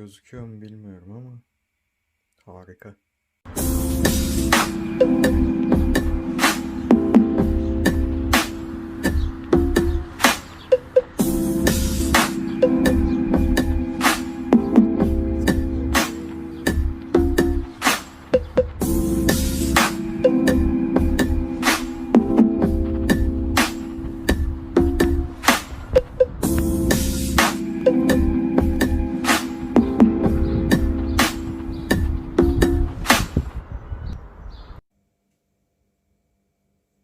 gözüküyor mu bilmiyorum ama harika.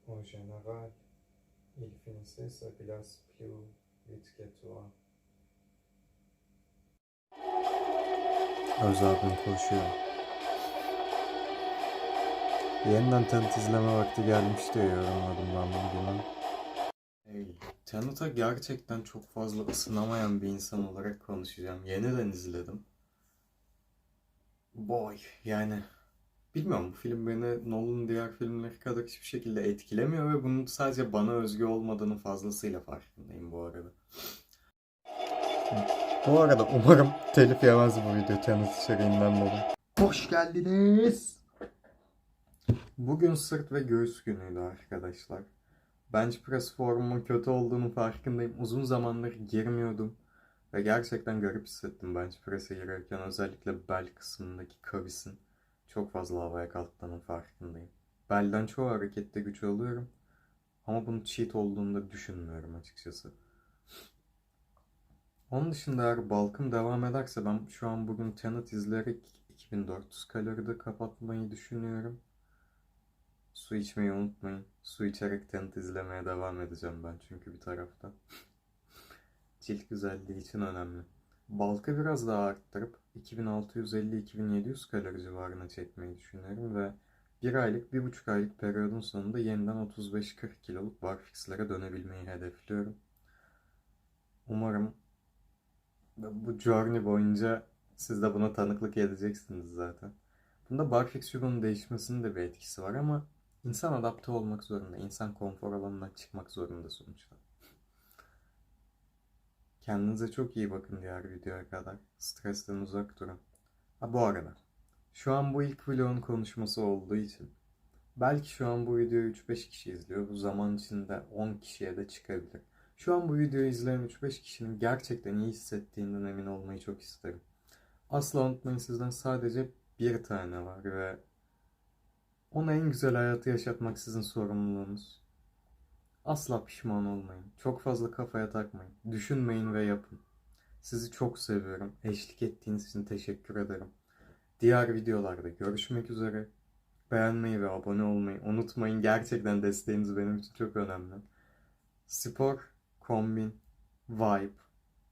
En général, il finissait sa glace plus vite que toi. Öz abim koşuyor. Yeniden Tenet izleme vakti gelmiş diye yorumladım ben bugün. Hey, Tenet'a gerçekten çok fazla ısınamayan bir insan olarak konuşacağım. Yeniden izledim. Boy yani bilmiyorum bu film beni Nolan'ın diğer filmleri kadar hiçbir şekilde etkilemiyor ve bunun sadece bana özgü olmadığını fazlasıyla farkındayım bu arada. Bu arada umarım telif yemez bu video Tenet içeriğinden dolayı. Hoş geldiniz. Bugün sırt ve göğüs günüydü arkadaşlar. Bench press formumun kötü olduğunu farkındayım. Uzun zamandır girmiyordum. Ve gerçekten garip hissettim bench press'e girerken. Özellikle bel kısmındaki kavisin çok fazla havaya kalktığının farkındayım. Belden çoğu harekette güç alıyorum. Ama bunun cheat olduğunu da düşünmüyorum açıkçası. Onun dışında eğer balkım devam ederse ben şu an bugün Tenet izleyerek 2400 kaloride kapatmayı düşünüyorum. Su içmeyi unutmayın. Su içerek Tenet izlemeye devam edeceğim ben çünkü bir tarafta. Cilt güzelliği için önemli. Balkı biraz daha arttırıp 2650-2700 kalori civarına çekmeyi düşünüyorum ve bir aylık, bir buçuk aylık periyodun sonunda yeniden 35-40 kiloluk barfixlere dönebilmeyi hedefliyorum. Umarım bu journey boyunca siz de buna tanıklık edeceksiniz zaten. Bunda barfix çubuğunun değişmesinin de bir etkisi var ama insan adapte olmak zorunda. İnsan konfor alanından çıkmak zorunda sonuçta. Kendinize çok iyi bakın diğer videoya kadar. Stresten uzak durun. Ha bu arada. Şu an bu ilk vlogun konuşması olduğu için belki şu an bu videoyu 3-5 kişi izliyor. Bu zaman içinde 10 kişiye de çıkabilir. Şu an bu videoyu izleyen 3-5 kişinin gerçekten iyi hissettiğinden emin olmayı çok isterim. Asla unutmayın sizden sadece bir tane var ve ona en güzel hayatı yaşatmak sizin sorumluluğunuz. Asla pişman olmayın. Çok fazla kafaya takmayın. Düşünmeyin ve yapın. Sizi çok seviyorum. Eşlik ettiğiniz için teşekkür ederim. Diğer videolarda görüşmek üzere. Beğenmeyi ve abone olmayı unutmayın. Gerçekten desteğiniz benim için çok önemli. Spor, kombin, vibe.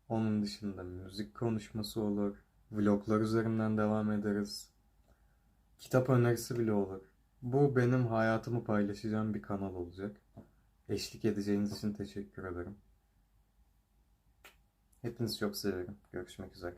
Onun dışında müzik konuşması olur. Vloglar üzerinden devam ederiz. Kitap önerisi bile olur. Bu benim hayatımı paylaşacağım bir kanal olacak. Eşlik edeceğiniz için teşekkür ederim. Hepinizi çok severim. Görüşmek üzere.